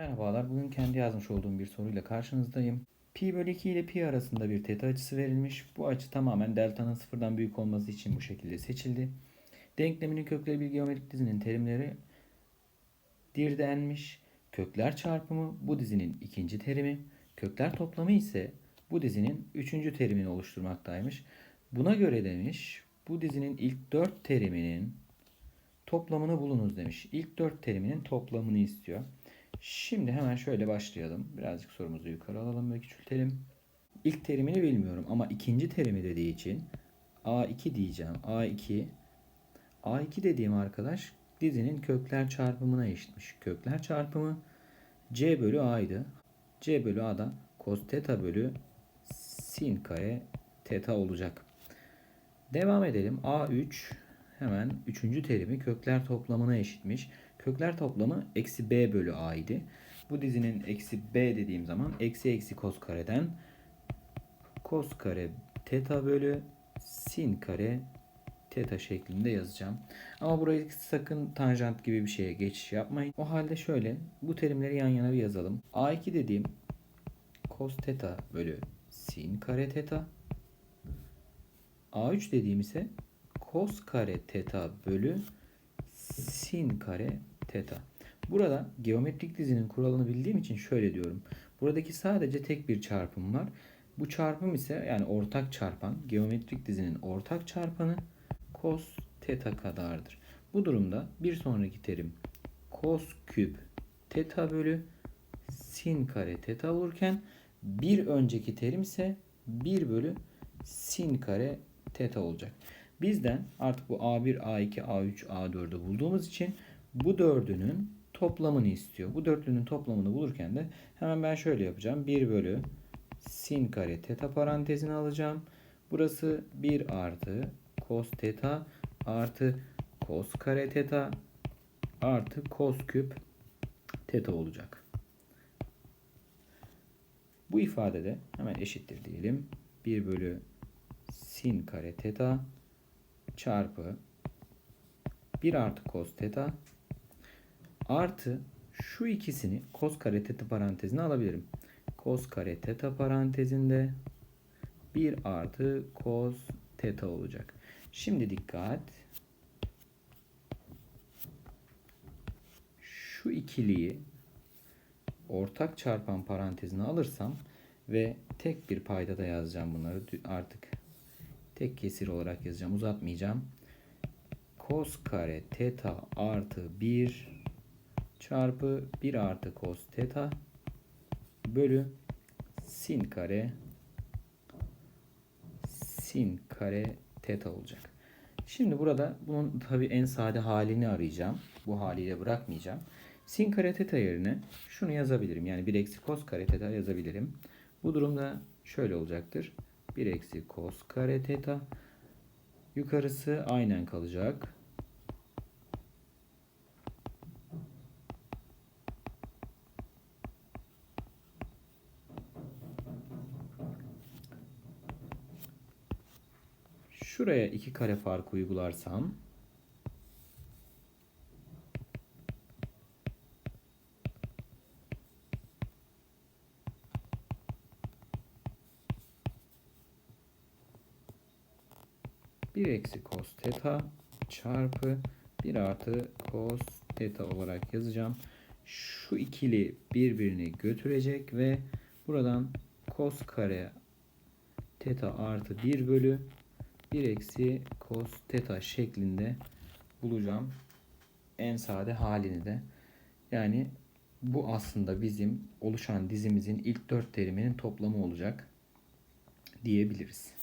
Merhabalar. Bugün kendi yazmış olduğum bir soruyla karşınızdayım. Pi bölü 2 ile pi arasında bir teta açısı verilmiş. Bu açı tamamen delta'nın sıfırdan büyük olması için bu şekilde seçildi. Denkleminin kökleri bir geometrik dizinin terimleri dir denmiş. Kökler çarpımı bu dizinin ikinci terimi. Kökler toplamı ise bu dizinin üçüncü terimini oluşturmaktaymış. Buna göre demiş bu dizinin ilk dört teriminin toplamını bulunuz demiş. İlk dört teriminin toplamını istiyor. Şimdi hemen şöyle başlayalım. Birazcık sorumuzu yukarı alalım ve küçültelim. İlk terimini bilmiyorum ama ikinci terimi dediği için A2 diyeceğim. A2 A2 dediğim arkadaş dizinin kökler çarpımına eşitmiş. Kökler çarpımı C bölü A'ydı. C bölü A da cos theta bölü sin kare theta olacak. Devam edelim. A3 hemen üçüncü terimi kökler toplamına eşitmiş. Kökler toplamı eksi b bölü a idi. Bu dizinin eksi b dediğim zaman eksi eksi kos kareden kos kare teta bölü sin kare teta şeklinde yazacağım. Ama burayı sakın tanjant gibi bir şeye geçiş yapmayın. O halde şöyle bu terimleri yan yana bir yazalım. A2 dediğim cos teta bölü sin kare teta. A3 dediğim ise cos kare teta bölü sin kare teta. Burada geometrik dizinin kuralını bildiğim için şöyle diyorum. Buradaki sadece tek bir çarpım var. Bu çarpım ise yani ortak çarpan geometrik dizinin ortak çarpanı cos teta kadardır. Bu durumda bir sonraki terim cos küp teta bölü sin kare teta olurken bir önceki terim ise 1 bölü sin kare teta olacak. Bizden artık bu A1, A2, A3, A4'ü bulduğumuz için bu dördünün toplamını istiyor. Bu dörtlünün toplamını bulurken de hemen ben şöyle yapacağım. 1 bölü sin kare teta parantezini alacağım. Burası 1 artı cos teta artı cos kare teta artı cos küp teta olacak. Bu ifadede hemen eşittir diyelim. 1 bölü sin kare teta çarpı 1 artı cos teta artı şu ikisini cos kare teta parantezine alabilirim. Cos kare teta parantezinde 1 artı cos teta olacak. Şimdi dikkat. Şu ikiliyi ortak çarpan parantezine alırsam ve tek bir payda da yazacağım bunları artık tek kesir olarak yazacağım uzatmayacağım cos kare teta artı 1 çarpı 1 artı cos teta bölü sin kare sin kare teta olacak. Şimdi burada bunun tabi en sade halini arayacağım. Bu haliyle bırakmayacağım. Sin kare teta yerine şunu yazabilirim. Yani 1 eksi cos kare teta yazabilirim. Bu durumda şöyle olacaktır. 1 eksi cos kare teta yukarısı aynen kalacak. Şuraya iki kare farkı uygularsam bir eksi cos theta çarpı 1 artı cos theta olarak yazacağım. Şu ikili birbirini götürecek ve buradan cos kare theta artı 1 bölü 1 eksi cos theta şeklinde bulacağım. En sade halini de. Yani bu aslında bizim oluşan dizimizin ilk dört teriminin toplamı olacak diyebiliriz.